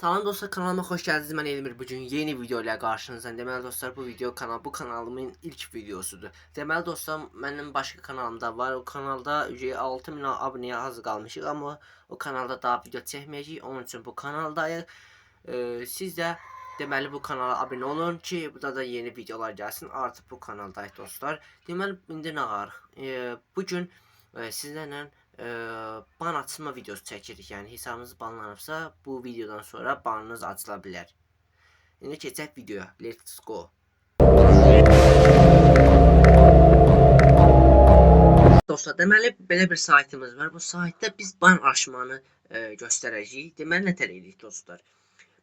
Salam dostlar kanalıma hoş geldiniz. Ben Elmir. Bugün yeni video ile karşınızdayım. Deməli dostlar bu video kanal bu kanalımın ilk videosudur. Deməli dostlar mənim başqa kanalımda var. O kanalda 6000 abunəyə az qalmışıq amma o kanalda daha video çəkməyəcəyik. Onun üçün bu kanaldayıq. Ee, siz də deməli bu kanala abunə olun ki, burada da yeni videolar gəlsin. Artıq bu kanaldayıq dostlar. Deməli indi nə var? Ee, bu gün e, sizlərlə e, ban açma videosu çəkirik. Yəni hesabınız banlanıbsa bu videodan sonra banınız açıla bilər. İndi keçək videoya. Let's go. Dostlar, deməli belə bir saytımız var. Bu saytda biz ban aşmanı e, göstərəcəyik. Deməli nə tər edirik dostlar?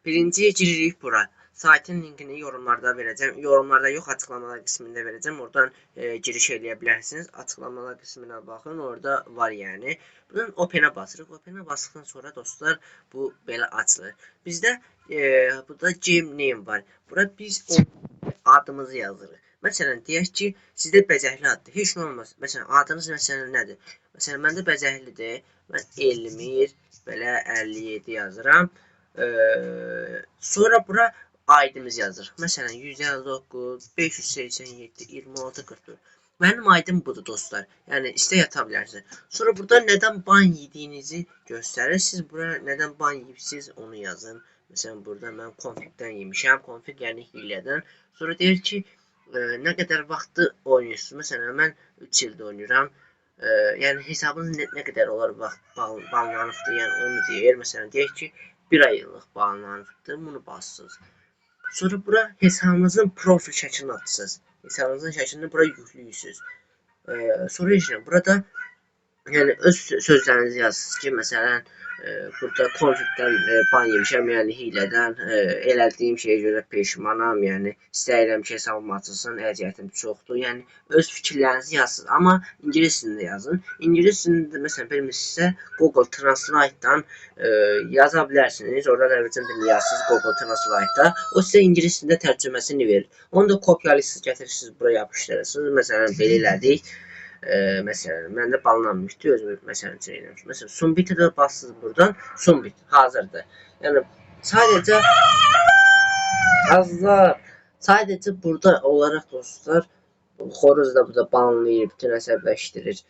Birinci giririk bura. Saytın linkini yorumlarda verəcəm. Yorumlarda yox, açıqlamalar qismində verəcəm. Oradan e, giriş eləyə bilərsiniz. Açıqlamalar qisminə baxın. Orada var yəni. Buradan Open-ə basırıq. Open-ə basdıqdan sonra dostlar bu belə açılır. Bizdə e, burada game name var. Bura biz adımızı yazırıq. Məsələn, deyək ki, sizdə bəcəkli addır. Heç nə olmaz. Məsələn, adınız məsələn nədir? Məsələn, məndə bəcəklidir. Mən Elmir belə 57 yazıram. Ee, sonra bura aydımız yazır. Məsələn 159 587 26 44. Mənim aydım budur dostlar. Yəni istə yata bilərsiniz. Sonra burada nədən ban yediyinizi göstərir. Siz bura nədən ban yeyibsiz onu yazın. Məsələn burada mən konfigdən yemişəm. Konfig yəni hilədən. Sonra deyir ki, e, nə qədər vaxtı oynayırsınız. Məsələn mən 3 ildə oynayıram. E, yəni hesabınız nə, nə qədər olar vaxt bal, ballanıbdır. Yəni onu deyir. Məsələn deyək ki, bir aylıq bağlanıbdır. Bunu bassınız. Sonra bura hesabınızın profil şəklini atsınız. Hesabınızın şəklini bura yüklüyürsünüz. Ee, sonra işte burada yəni öz sö- sözlərinizi yazırsınız ki, məsələn, e, burada konflikdən e, ban yemişəm, yəni hilədən e, elədiyim şeyə görə peşmanam, yəni istəyirəm ki, hesabım açılsın, əziyyətim çoxdur. Yəni öz fikirlərinizi yazırsınız, amma ingilis dilində yazın. İngilis dilində məsələn bilmirsinizsə Google Translate-dan e, yaza bilərsiniz. Oradan əvvəlcən dilini yazırsınız Google Translate-da. O sizə ingilis dilində tərcüməsini verir. Onu da kopyalayırsınız, gətirirsiniz bura yapışdırırsınız. Məsələn belə elədik. E, məsələn məndə ballanmışdı, özüm məsələn üçün eləmişdim. Məsələn Sumbitə də bassınız buradan. Sumbit hazırdır. Yəni sadəcə azlar sadəcə burada olaraq dostlar xoruz da burada banlayır, bütün əsəbləşdirir.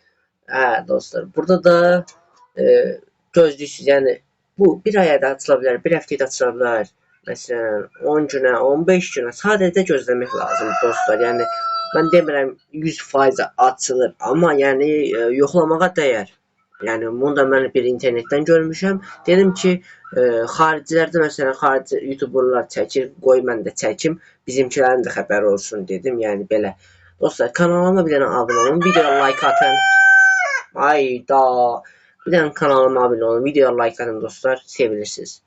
Hə dostlar, burada da e, gözləyirsiniz. Yəni bu bir aya da açıla bilər, bir həftəyə də açıla bilər. Məsələn 10 günə, 15 günə sadəcə gözləmək lazım dostlar. Yəni mən demirəm 100% açılır, amma yəni e, yoxlamağa dəyər. Yəni bunu da mən bir internetdən görmüşəm. Dedim ki, e, xaricilərdə məsələn xarici youtuberlar çəkir, qoy mən də çəkim, bizimkilərin də xəbəri olsun dedim. Yəni belə. Dostlar kanalıma bir dənə abunə olun, videoya like atın. Ayda. Bir dənə kanalıma abunə olun, videoya like atın dostlar, sevilirsiniz.